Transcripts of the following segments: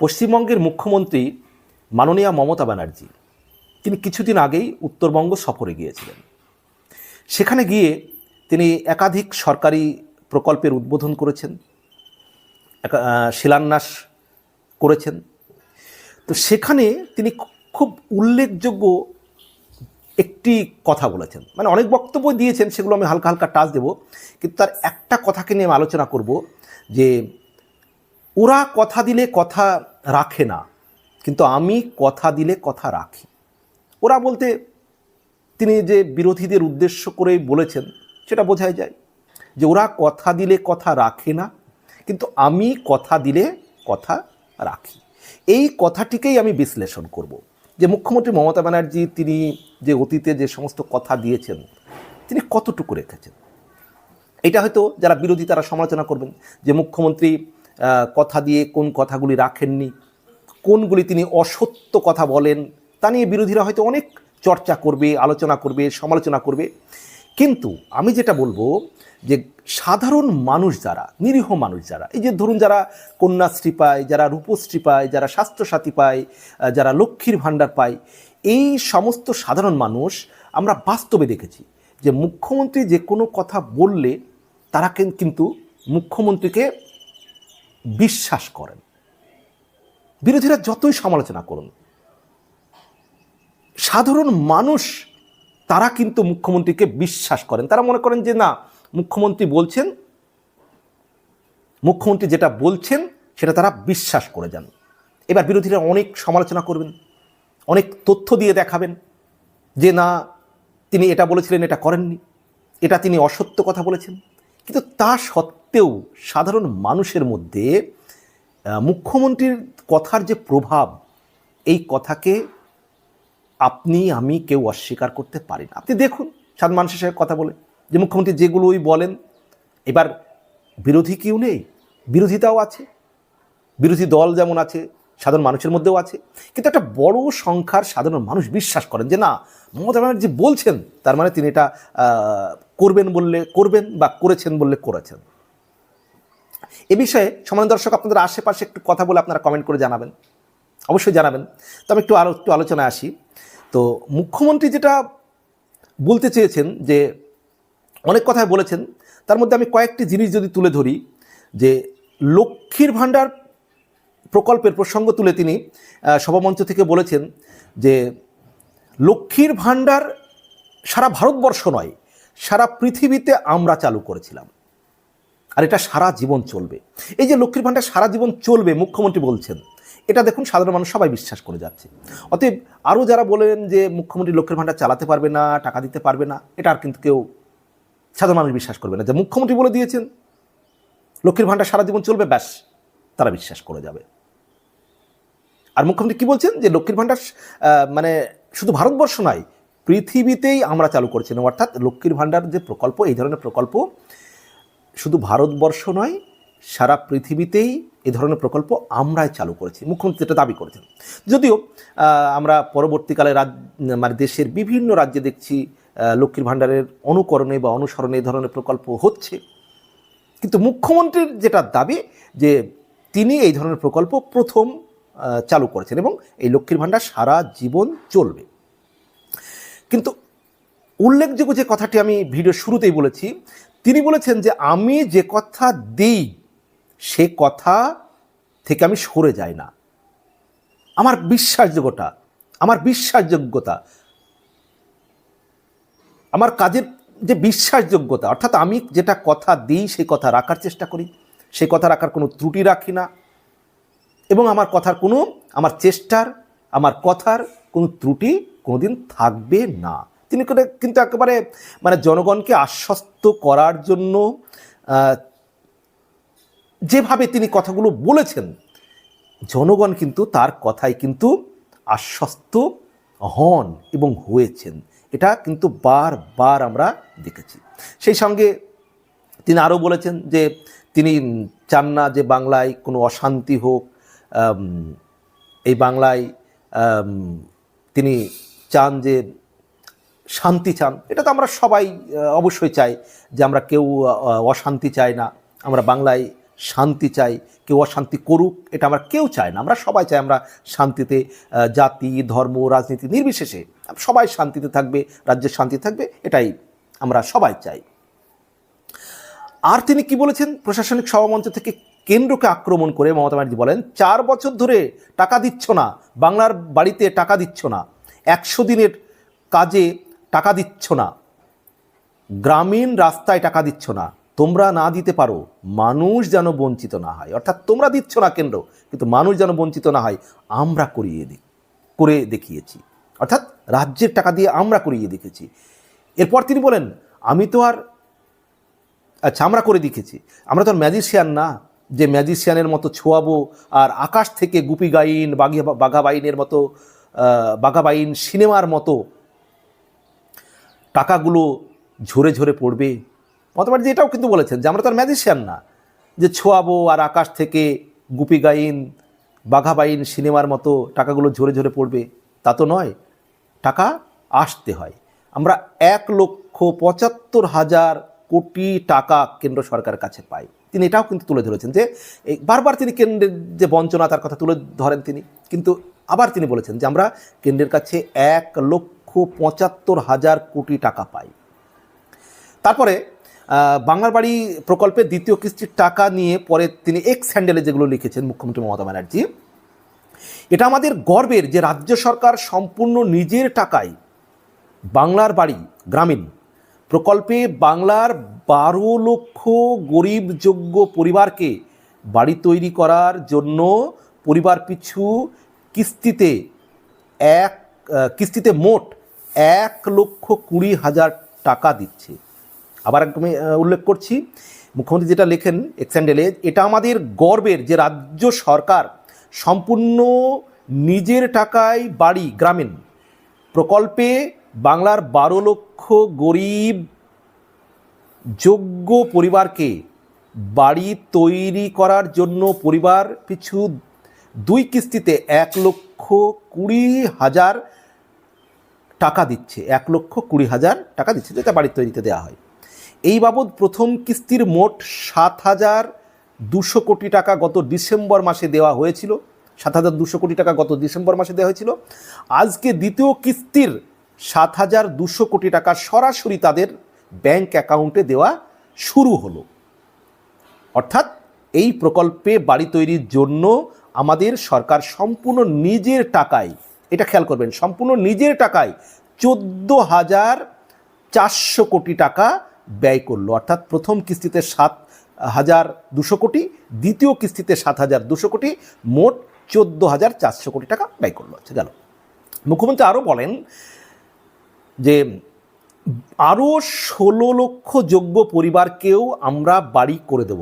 পশ্চিমবঙ্গের মুখ্যমন্ত্রী মাননীয়া মমতা ব্যানার্জি, তিনি কিছুদিন আগেই উত্তরবঙ্গ সফরে গিয়েছিলেন। সেখানে গিয়ে তিনি একাধিক সরকারি প্রকল্পের উদ্বোধন করেছেন শিলান্যাস করেছেন। তো সেখানে তিনি খুব উল্লেখযোগ্য একটি কথা বলেছেন। মানে অনেক বক্তব্য দিয়েছেন, সেগুলো আমি হালকা হালকা টাচ দেব, কিন্তু তার একটা কথাকে নিয়ে আমি আলোচনা করব যে ওরা কথা দিলে কথা রাখে না, কিন্তু আমি কথা দিলে কথা রাখি। ওরা বলতে, তিনি যে বিরোধীদের উদ্দেশ্য করেই বলেছেন, সেটা বোঝাই যায় যে ওরা কথা দিলে কথা রাখে না, কিন্তু আমি কথা দিলে কথা রাখি। এই কথাটিকেই আমি বিশ্লেষণ করব। যে মুখ্যমন্ত্রী মমতা ব্যানার্জি, তিনি যে অতীতে যে সমস্ত কথা দিয়েছেন, তিনি কতটুকু রেখেছেন? এটা হয়তো যারা বিরোধী তারা সমালোচনা করবেন যে মুখ্যমন্ত্রী কথা দিয়ে কোন কথাগুলি রাখেননি, কোনগুলি তিনি অসত্য কথা বলেন, তা নিয়ে বিরোধীরা হয়তো অনেক চর্চা করবে, আলোচনা করবে, সমালোচনা করবে। কিন্তু আমি যেটা বলব যে সাধারণ মানুষ যারা, নিরীহ মানুষ যারা, এই যে ধরুন যারা কন্যাশ্রী পায়, যারা রূপশ্রী পায়, যারা স্বাস্থ্যসাথী পায় যারা লক্ষ্মীর ভাণ্ডার পায়, এই সমস্ত সাধারণ মানুষ আমরা বাস্তবে দেখেছি যে মুখ্যমন্ত্রী যে কোনো কথা বললে তারা কিন- কিন্তু মুখ্যমন্ত্রীকে বিশ্বাস করেন। বিরোধীরা যতই সমালোচনা করুন, সাধারণ মানুষ, তারা কিন্তু মুখ্যমন্ত্রীকে বিশ্বাস করেন। তারা মনে করেন যে, না, মুখ্যমন্ত্রী বলছেন, মুখ্যমন্ত্রী যেটা বলছেন, সেটা তারা বিশ্বাস করে যান। এবার বিরোধীরা অনেক সমালোচনা করবেন, অনেক তথ্য দিয়ে দেখাবেন যে, না, তিনি এটা বলেছিলেন, এটা করেননি। এটা তিনি অসত্য কথা বলেছেন। কিন্তু তা সত্ত্বেও সাধারণ মানুষের মধ্যে মুখ্যমন্ত্রীর কথার যে প্রভাব, এই কথাকে আপনি, আমি কেউ অস্বীকার করতে পারি না। আপনি দেখুন সাধারণ মানুষের সাথে কথা বলে, যে মুখ্যমন্ত্রী যেগুলোই বলেন, এবার বিরোধী কেউ নেই, বিরোধিতাও আছে, বিরোধী দল যেমন আছে সাধারণ মানুষের মধ্যেও আছে। কিন্তু একটা বড় সংখ্যার সাধারণ মানুষ বিশ্বাস করেন যে, না, মমতা ব্যানার্জি বলছেন। তার মানে তিনি এটা করবেন বললে করবেন বা করেছেন বললে করেছেন। এ বিষয়ে সমান দর্শক, আপনাদের আশেপাশে একটু কথা বলে আপনারা কমেন্ট করে জানাবেন। অবশ্যই জানাবেন। তো আমি একটু আরও একটু আলোচনায় আসি। তো মুখ্যমন্ত্রী যেটা বলতে চেয়েছেন যে, অনেক কথাই বলেছেন, তার মধ্যে আমি কয়েকটি জিনিস যদি তুলে ধরি, যে লক্ষ্মীর ভাণ্ডার প্রকল্পের প্রসঙ্গ তুলে তিনি সভামঞ্চ থেকে বলেছেন যে লক্ষ্মীর ভাণ্ডার সারা ভারতবর্ষ নয়, সারা পৃথিবীতে আমরা চালু করেছিলাম। আর এটা সারা জীবন চলবে। এই যে লক্ষ্মীর ভাণ্ডার সারা জীবন চলবে, মুখ্যমন্ত্রী বলছেন, এটা দেখুন সাধারণ মানুষ সবাই বিশ্বাস করে যাচ্ছে। অতএব আরও যারা বলেন যে মুখ্যমন্ত্রী লক্ষ্মীর ভাণ্ডার চালাতে পারবে না, টাকা দিতে পারবে না, এটা আর কিন্তু কেউ সাধারণ মানুষ বিশ্বাস করবে না। যে মুখ্যমন্ত্রী বলে দিয়েছেন, লক্ষ্মীর ভাণ্ডার সারা জীবন চলবে, ব্যাস, তারা বিশ্বাস করে যাবে। আর মুখ্যমন্ত্রী কি বলছেন? যে লক্ষ্মীর ভাণ্ডার মানে শুধু ভারতবর্ষ নয়, পৃথিবীতেই আমরা চালু করেছিলাম অর্থাৎ লক্ষ্মীর ভাণ্ডার যে প্রকল্প, এই ধরনের প্রকল্প শুধু ভারতবর্ষ নয়, সারা পৃথিবীতেই এ ধরনের প্রকল্প আমরাই চালু করেছি। মুখ্যমন্ত্রী এটা দাবি করেছেন। যদিও আমরা পরবর্তীকালে রাজ মানে দেশের বিভিন্ন রাজ্যে দেখছি লক্ষ্মীর ভাণ্ডারের অনুকরণে বা অনুসরণে এই ধরনের প্রকল্প হচ্ছে। কিন্তু মুখ্যমন্ত্রীর যেটা দাবি, যে তিনি এই ধরনের প্রকল্প প্রথম চালু করেছেন এবং এই লক্ষ্মীর ভাণ্ডার সারা জীবন চলবে। কিন্তু উল্লেখযোগ্য যে কথাটি আমি ভিডিও শুরুতেই বলেছি, তিনি বলেছেন যে আমি যে কথা দিই, সে কথা থেকে আমি সরে যাই না। আমার বিশ্বাসযোগ্যতা আমার বিশ্বাসযোগ্যতা, আমার কাজের যে বিশ্বাসযোগ্যতা, অর্থাৎ আমি যেটা কথা দিই সেই কথা রাখার চেষ্টা করি সেই কথা রাখার কোনো ত্রুটি রাখি না। এবং আমার কথার কোনো, আমার চেষ্টার, আমার কথার কোনো ত্রুটি কোনোদিন থাকবে না। তিনি কিন্তু একেবারে মানে জনগণকে আশ্বস্ত করার জন্য যেভাবে তিনি কথাগুলো বলেছেন, জনগণ কিন্তু তার কথায় কিন্তু আশ্বস্ত হন এবং হয়েছেন। এটা কিন্তু বারবার আমরা দেখেছি। সেই সঙ্গে তিনি আরও বলেছেন যে তিনি চান না যে বাংলায় কোনো অশান্তি হোক এই বাংলায় তিনি চান যে শান্তি চান। এটা তো আমরা সবাই অবশ্যই চাই যে আমরা কেউ অশান্তি চাই না। আমরা বাংলায় শান্তি চাই, কেউ অশান্তি করুক, এটা আমরা কেউ চাই না। আমরা সবাই চাই আমরা শান্তিতে জাতি, ধর্ম, রাজনীতি নির্বিশেষে সবাই শান্তিতে থাকবে রাজ্যের শান্তি থাকবে, এটাই আমরা সবাই চাই। আর তিনি কি বলেছেন? প্রশাসনিক সভামঞ্চ থেকে কেন্দ্রকে আক্রমণ করে মমতা ব্যানার্জি বলেন, চার বছর ধরে টাকা দিচ্ছ না, বাংলার বাড়িতে টাকা দিচ্ছ না, একশো দিনের কাজে টাকা দিচ্ছ না, গ্রামীণ রাস্তায় টাকা দিচ্ছ না, তোমরা না দিতে পারো, মানুষ যেন বঞ্চিত না হয়। অর্থাৎ তোমরা দিচ্ছ না কেন্দ্র, কিন্তু মানুষ যেন বঞ্চিত না হয়, আমরা করিয়ে দিই করে দেখিয়েছি। অর্থাৎ রাজ্যের টাকা দিয়ে আমরা করিয়ে দেখেছি। এরপর তিনি বলেন, আমি তো আর আচ্ছা আমরা করে দেখেছি। আমরা তো আর ম্যাজিশিয়ান না। যে ম্যাজিশিয়ানের মতো ছোয়াবো আর আকাশ থেকে গুপি গাইন বাঘি বাঘাবাইনের মতো বাঘাবাইন সিনেমার মতো টাকাগুলো ঝরে ঝরে পড়বে। মতবাদ যে এটাও কিন্তু বলেছেন যে আমরা তো আর ম্যাজিশিয়ান না, যে ছোয়াবো আর আকাশ থেকে গুপি গাইন, বাঘাবাইন সিনেমার মতো টাকাগুলো ঝরে ঝরে পড়বে, তা তো নয়। টাকা আসতে হয়। আমরা এক লক্ষ পঁচাত্তর হাজার কোটি টাকা কেন্দ্র সরকারের কাছে পাই। তিনি এটাও কিন্তু তুলে ধরেছেন যে বারবার তিনি কেন্দ্রের যে বঞ্চনা, তার কথা তুলে ধরেন তিনি। কিন্তু আবার তিনি বলেছেন যে, আমরা কেন্দ্রের কাছে এক লক্ষ পঁচাত্তর হাজার কোটি টাকা পাই। তারপরে বাংলার বাড়ি প্রকল্পের দ্বিতীয় কিস্তির টাকা নিয়ে পরে তিনি এক্স হ্যান্ডেলে যেগুলো লিখেছেন, মুখ্যমন্ত্রী মমতা ব্যানার্জি, এটা আমাদের গর্বের যে, রাজ্য সরকার সম্পূর্ণ নিজের টাকায় বাংলার বাড়ি, গ্রামীণ প্রকল্পে বাংলার বারো লক্ষ গরিবযোগ্য পরিবারকে বাড়ি তৈরি করার জন্য পরিবার পিছু কিস্তিতে এক কিস্তিতে মোট এক লক্ষ কুড়ি হাজার টাকা দিচ্ছে। আবার একদমই উল্লেখ করছি, মুখ্যমন্ত্রী যেটা লেখেন এক্সেন্ডেলে, এটা আমাদের গর্বের যে রাজ্য সরকার সম্পূর্ণ নিজের টাকায় বাড়ি, গ্রামীণ প্রকল্পে বাংলার বারো লক্ষ গরিব যোগ্য পরিবারকে বাড়ি তৈরি করার জন্য পরিবার পিছু দুই কিস্তিতে এক লক্ষ কুড়ি হাজার টাকা দিচ্ছে। এক লক্ষ কুড়ি হাজার টাকা দিচ্ছে যেটা বাড়ি তৈরিতে দেওয়া হয়। এই বাবদ প্রথম কিস্তির মোট সাত হাজার দুশো কোটি টাকা গত ডিসেম্বর মাসে দেওয়া হয়েছিল। সাত হাজার দুশো কোটি টাকা গত ডিসেম্বর মাসে দেওয়া হয়েছিল। আজকে দ্বিতীয় কিস্তির সাত হাজার দুশো কোটি টাকা সরাসরি তাদের ব্যাংক অ্যাকাউন্টে দেওয়া শুরু হলো। অর্থাৎ এই প্রকল্পে বাড়ি তৈরির জন্য আমাদের সরকার সম্পূর্ণ নিজের টাকায়, এটা খেয়াল করবেন, সম্পূর্ণ নিজের টাকায় চোদ্দ হাজার চারশো কোটি টাকা ব্যয় করল। অর্থাৎ প্রথম কিস্তিতে সাত হাজার দুশো কোটি, দ্বিতীয় কিস্তিতে সাত হাজার দুশো কোটি, মোট চোদ্দ হাজার চারশো কোটি টাকা ব্যয় করল। আচ্ছা গেল। মুখ্যমন্ত্রী আরও বলেন যে আরও ষোলো লক্ষ যোগ্য পরিবারকেও আমরা বাড়ি করে দেব।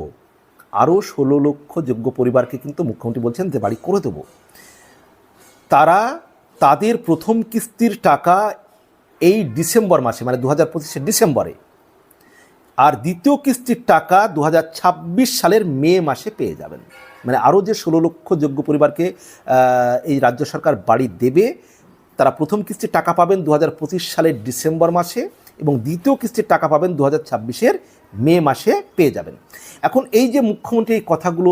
আরও ষোলো লক্ষ যোগ্য পরিবারকে কিন্তু মুখ্যমন্ত্রী বলছেন যে বাড়ি করে দেব। তারা তাদের প্রথম কিস্তির টাকা এই ডিসেম্বর মাসে মানে দু হাজার পঁচিশের ডিসেম্বরে, আর দ্বিতীয় কিস্তির টাকা দু হাজার ছাব্বিশ সালের মে মাসে পেয়ে যাবেন। মানে আরও যে ষোলো লক্ষ যোগ্য পরিবারকে এই রাজ্য সরকার বাড়ি দেবে তারা প্রথম কিস্তির টাকা পাবেন দু হাজার পঁচিশ সালের ডিসেম্বর মাসে এবং দ্বিতীয় কিস্তির টাকা পাবেন দু হাজার মে মাসে পেয়ে যাবেন। এখন এই যে মুখ্যমন্ত্রী এই কথাগুলো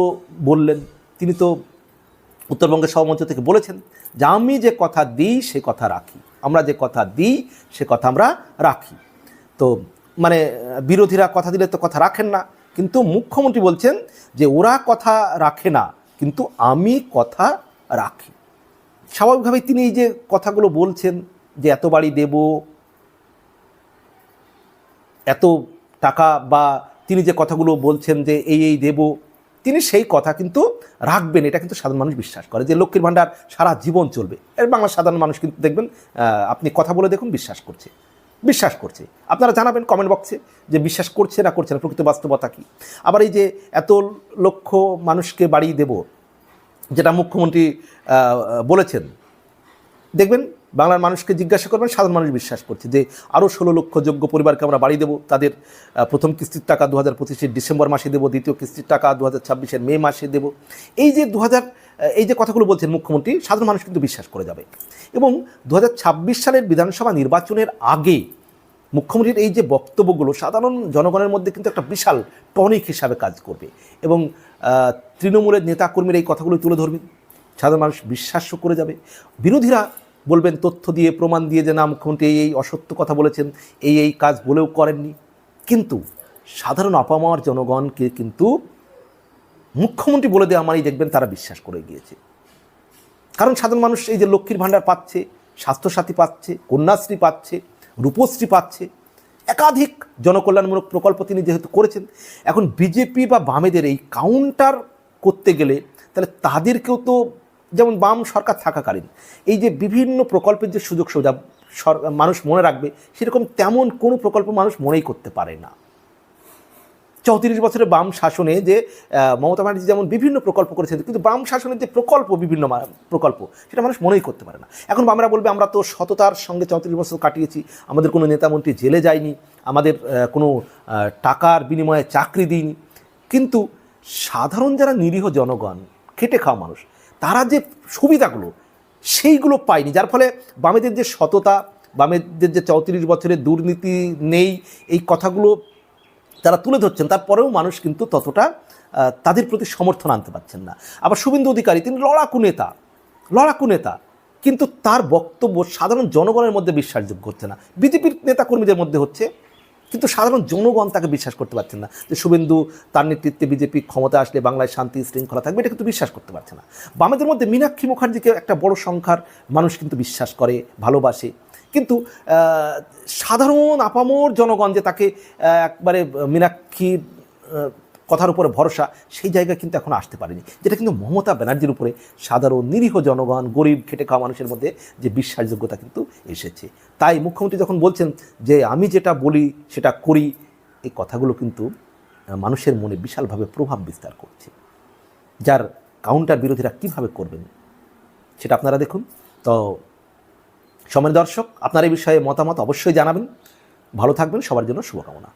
বললেন, তিনি তো উত্তরবঙ্গের সভামঞ্চ থেকে বলেছেন যে আমি যে কথা দিই সে কথা রাখি, আমরা যে কথা দিই সে কথা আমরা রাখি। তো মানে বিরোধীরা কথা দিলে তো কথা রাখেন না, কিন্তু মুখ্যমন্ত্রী বলছেন যে ওরা কথা রাখে না, কিন্তু আমি কথা রাখি। স্বাভাবিকভাবেই তিনি এই যে কথাগুলো বলছেন যে এত বাড়ি দেব, এত টাকা, বা তিনি যে কথাগুলো বলছেন যে এই এই দেব, তিনি সেই কথা কিন্তু রাখবেন। এটা কিন্তু সাধারণ মানুষ বিশ্বাস করে যে লক্ষ্মীর ভাণ্ডার সারা জীবন চলবে। এর বাংলার সাধারণ মানুষ কিন্তু দেখবেন আপনি কথা বলে দেখুন, বিশ্বাস করছে। বিশ্বাস করছে। আপনারা জানাবেন কমেন্ট বক্সে যে বিশ্বাস করছে না করছে না, প্রকৃত বাস্তবতা কী? আবার এই যে এত লক্ষ মানুষকে বাড়ি দেব যেটা মুখ্যমন্ত্রী বলেছেন। দেখবেন, বাংলার মানুষকে জিজ্ঞাসা করবেন, সাধারণ মানুষ বিশ্বাস করছে যে আরও ষোলো লক্ষ যোগ্য পরিবারকে আমরা বাড়ি দেবো, তাদের প্রথম কিস্তির টাকা দু হাজার পঁচিশের ডিসেম্বর মাসে দেবো, দ্বিতীয় কিস্তির টাকা দু হাজার ছাব্বিশের মে মাসে দেবো। এই যে দু হাজার এই যে কথাগুলো বলছেন মুখ্যমন্ত্রী, সাধারণ মানুষ কিন্তু বিশ্বাস করে যাবে। এবং দু হাজার ছাব্বিশ সালের বিধানসভা নির্বাচনের আগে মুখ্যমন্ত্রীর এই যে বক্তব্যগুলো সাধারণ জনগণের মধ্যে কিন্তু একটা বিশাল টনিক হিসাবে কাজ করবে। এবং তৃণমূলের নেতাকর্মীরা এই কথাগুলো তুলে ধরবে। সাধারণ মানুষ বিশ্বাস্য করে যাবে। বিরোধীরা বলবেন, তথ্য দিয়ে, প্রমাণ দিয়ে যে না, মুখ্যমন্ত্রী এই এই অসত্য কথা বলেছেন, এই এই কাজ বলেও করেননি। কিন্তু সাধারণ আপামার জনগণকে কিন্তু মুখ্যমন্ত্রী বলে দেওয়া মানেই দেখবেন তারা বিশ্বাস করে গিয়েছে। কারণ সাধারণ মানুষ এই যে লক্ষ্মীর ভাণ্ডার পাচ্ছে, স্বাস্থ্যসাথী পাচ্ছে, কন্যাশ্রী পাচ্ছে রূপশ্রী পাচ্ছে। একাধিক জনকল্যাণমূলক প্রকল্প তিনি যেহেতু করেছেন, এখন বিজেপি বা বামেদের এই কাউন্টার করতে গেলে তাহলে তাদেরকেও তো যেমন বাম সরকার থাকাকালীন, এই যে বিভিন্ন প্রকল্পের যে সুযোগ সুবিধা মানুষ মনে রাখবে, সেরকম তেমন কোনো প্রকল্প মানুষ মনেই করতে পারে না। চৌত্রিশ বছরের বাম শাসনে যে মমতা ব্যানার্জি যেমন বিভিন্ন প্রকল্প করেছেন, কিন্তু বাম শাসনের যে প্রকল্প বিভিন্ন প্রকল্প, সেটা মানুষ মনেই করতে পারে না। এখন বামরা বলবে, আমরা তো সততার সঙ্গে চৌত্রিশ বছর কাটিয়েছি, আমাদের কোনো নেতামন্ত্রী জেলে যায়নি, আমাদের কোনো টাকার বিনিময়ে চাকরি দিইনি। কিন্তু সাধারণ যারা নিরীহ জনগণ, খেটে খাওয়া মানুষ, তারা যে সুবিধাগুলো, সেইগুলো পায়নি, যার ফলে বামেদের যে সততা, বামেদের যে চৌত্রিশ বছরের দুর্নীতি নেই, এই কথাগুলো তারা তুলে ধরছেন, তারপরেও মানুষ কিন্তু ততটা তাদের প্রতি সমর্থন আনতে পারছেন না। আবার শুভেন্দু অধিকারী, তিনি লড়াকু নেতা লড়াকু নেতা, কিন্তু তার বক্তব্য সাধারণ জনগণের মধ্যে বিশ্বাসযোগ্য হচ্ছে না। বিজেপির নেতাকর্মীদের মধ্যে হচ্ছে, কিন্তু সাধারণ জনগণ তাকে বিশ্বাস করতে পারছেন না যে শুভেন্দু তার নেতৃত্বে বিজেপি ক্ষমতা আসলে বাংলায় শান্তি, শৃঙ্খলা থাকবে, এটা কিন্তু বিশ্বাস করতে পারছে না। বামেদের মধ্যে মীনাক্ষী মুখার্জিকে একটা বড় সংখ্যার মানুষ কিন্তু বিশ্বাস করে, ভালোবাসে। কিন্তু সাধারণ আপামর জনগণ যে তাকে একবারে মীনাক্ষীর কথার উপরে ভরসা, সেই জায়গা কিন্তু এখন আসতে পারেনি। যেটা কিন্তু মমতা ব্যানার্জির উপরে সাধারণ নিরীহ জনগণ, গরিব, খেটে খাওয়া মানুষের মধ্যে যে বিশ্বাসযোগ্যতা কিন্তু এসেছে। তাই মুখ্যমন্ত্রী যখন বলছেন যে, আমি যেটা বলি, সেটা করি, এই কথাগুলো কিন্তু মানুষের মনে বিশালভাবে প্রভাব বিস্তার করছে। যার কাউন্টার বিরোধীরা কীভাবে করবেন, সেটা আপনারা দেখুন। তো সময় দর্শক আপনার এই বিষয়ে মতামত অবশ্যই জানাবেন। ভালো থাকবেন সবার জন্য শুভকামনা।